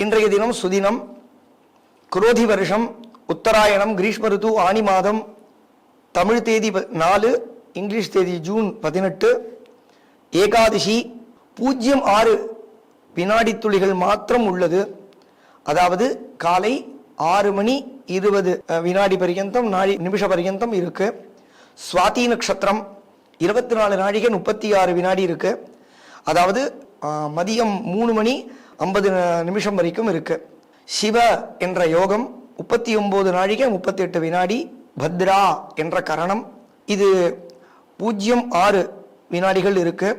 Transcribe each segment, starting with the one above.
இன்றைய தினம் சுதினம் குரோதி வருஷம் உத்தராயணம் கிரீஷ்ம ரித்து ஆனி மாதம் தமிழ் தேதி ப- நாலு இங்கிலீஷ் தேதி ஜூன் பதினெட்டு ஏகாதசி பூஜ்ஜியம் ஆறு வினாடி துளிகள் மாத்திரம் உள்ளது. அதாவது காலை ஆறு மணி இருபது வினாடி பரியந்தம் நாழி நிமிஷ பர்யந்தம் இருக்கு. சுவாதி நட்சத்திரம் இருபத்தி நாலு நாழிகை முப்பத்தி ஆறு வினாடி இருக்கு. அதாவது மதியம் மூணு மணி ஐம்பது நிமிஷம் வரைக்கும் இருக்கு. சிவ என்ற யோகம் முப்பத்தி ஒன்பது நாழிகை முப்பத்தி எட்டு வினாடி பத்ரா என்ற கரணம். இது பூஜ்ஜியம் ஆறு வினாடிகள் இருக்கு.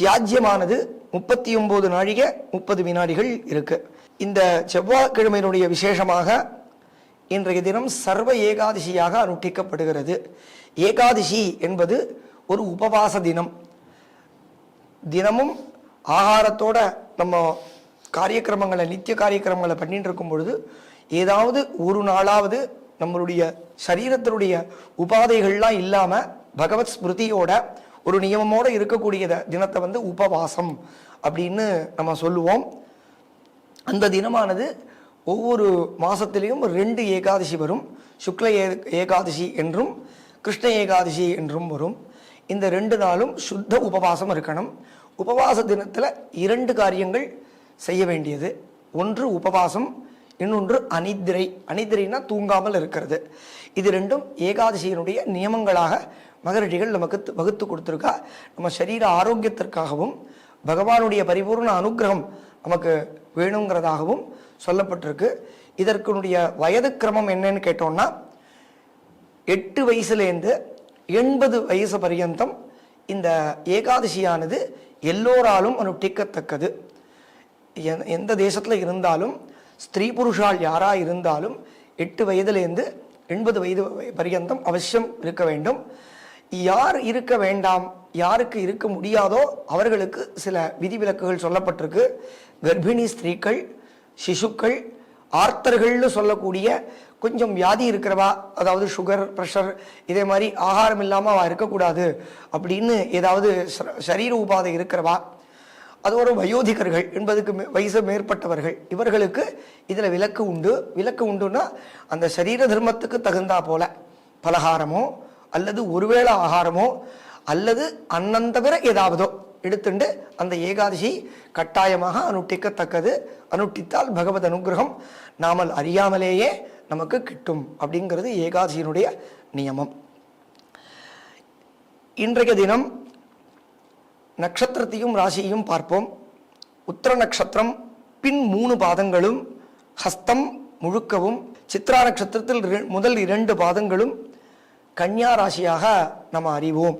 தியாஜ்யமானது முப்பத்தி ஒன்பது நாழிகை முப்பது வினாடிகள் இருக்கு. இந்த செவ்வாய்க்கிழமையினுடைய விசேஷமாக இன்றைய தினம் சர்வ ஏகாதசியாக அனுஷ்டிக்கப்படுகிறது. ஏகாதசி என்பது ஒரு உபவாச தினம். தினமும் ஆகாரத்தோட நம்ம காரியக்கிரமங்களை நித்திய காரியக்கிரமங்களை பண்ணிட்டு இருக்கும் பொழுது ஏதாவது ஒரு நாளாவது நம்மளுடைய சரீரத்தினுடைய உபாதைகள்லாம் இல்லாமல் பகவத் ஸ்மிருதியோட ஒரு நியமமோட இருக்கக்கூடிய தினத்தை வந்து உபவாசம் அப்படின்னு நம்ம சொல்லுவோம். அந்த தினமானது ஒவ்வொரு மாசத்திலையும் ரெண்டு ஏகாதசி வரும். சுக்ல ஏ ஏகாதசி என்றும் கிருஷ்ண ஏகாதசி என்றும் வரும். இந்த ரெண்டு நாளும் சுத்த உபவாசம் இருக்கணும். உபவாச தினத்தில் இரண்டு காரியங்கள் செய்ய வேண்டியது. ஒன்று உபவாசம் இன்னொன்று அனித்திரை. அனித்திரைனா தூங்காமல் இருக்கிறது. இது ரெண்டும் ஏகாதசியினுடைய நியமங்களாக மகரிஷிகள் நமக்கு வகுத்து கொடுத்துருக்கா. நம்ம சரீர ஆரோக்கியத்திற்காகவும் பகவானுடைய பரிபூர்ண அனுக்கிரகம் நமக்கு வேணுங்கிறதாகவும் சொல்லப்பட்டிருக்கு. இதற்குடைய வயது கிரமம் என்னன்னு கேட்டோம்னா எட்டு வயசுலேருந்து எண்பது வயசு பர்யந்தம் இந்த ஏகாதசியானது எல்லோராலும் அனுஷ்டிக்கத்தக்கது. எந்த தேசத்தில் இருந்தாலும் ஸ்திரீ புருஷால் யாராக இருந்தாலும் எட்டு வயதுலேருந்து எண்பது வயது பரியந்தம் பர்யந்தம் அவசியம் இருக்க வேண்டும். யார் இருக்க வேண்டாம் யாருக்கு இருக்க முடியாதோ அவர்களுக்கு சில விதிவிலக்குகள் சொல்லப்பட்டிருக்கு. கர்ப்பிணி ஸ்திரீகள் சிசுக்கள் ஆர்த்தர்கள்னு சொல்லக்கூடிய கொஞ்சம் வியாதி இருக்கிறவா அதாவது சுகர் ப்ரெஷர் இதே மாதிரி ஆகாரம் இல்லாமல் அவள் இருக்கக்கூடாது அப்படின்னு ஏதாவது சரீர உபாதை இருக்கிறவா அதோட வயோதிகர்கள் என்பதுக்கு வயசு மேற்பட்டவர்கள் இவர்களுக்கு இதில் விலக்கு உண்டு. விலக்கு உண்டுன்னா அந்த சரீர தர்மத்துக்கு தகுந்தா போல பலகாரமோ அல்லது ஒருவேளை ஆகாரமோ அல்லது அன்னந்தவிர ஏதாவதோ எடுத்துண்டு அந்த ஏகாதசி கட்டாயமாக அனுட்டிக்கத்தக்கது. அனுட்டித்தால் பகவத் அனுகிரகம் நாமல் அறியாமலேயே நமக்கு கிட்டும் அப்படிங்கிறது ஏகாதசியினுடைய நியமம். இன்றைய தினம் நட்சத்திரத்தையும் ராசியையும் பார்ப்போம். உத்தர நட்சத்திரம் பின் மூணு பாதங்களும் ஹஸ்தம் முழுக்கவும் சித்ரா நட்சத்திரத்தில் முதல் இரண்டு பாதங்களும் கன்னியா ராசியாக நம்ம அறிவோம்.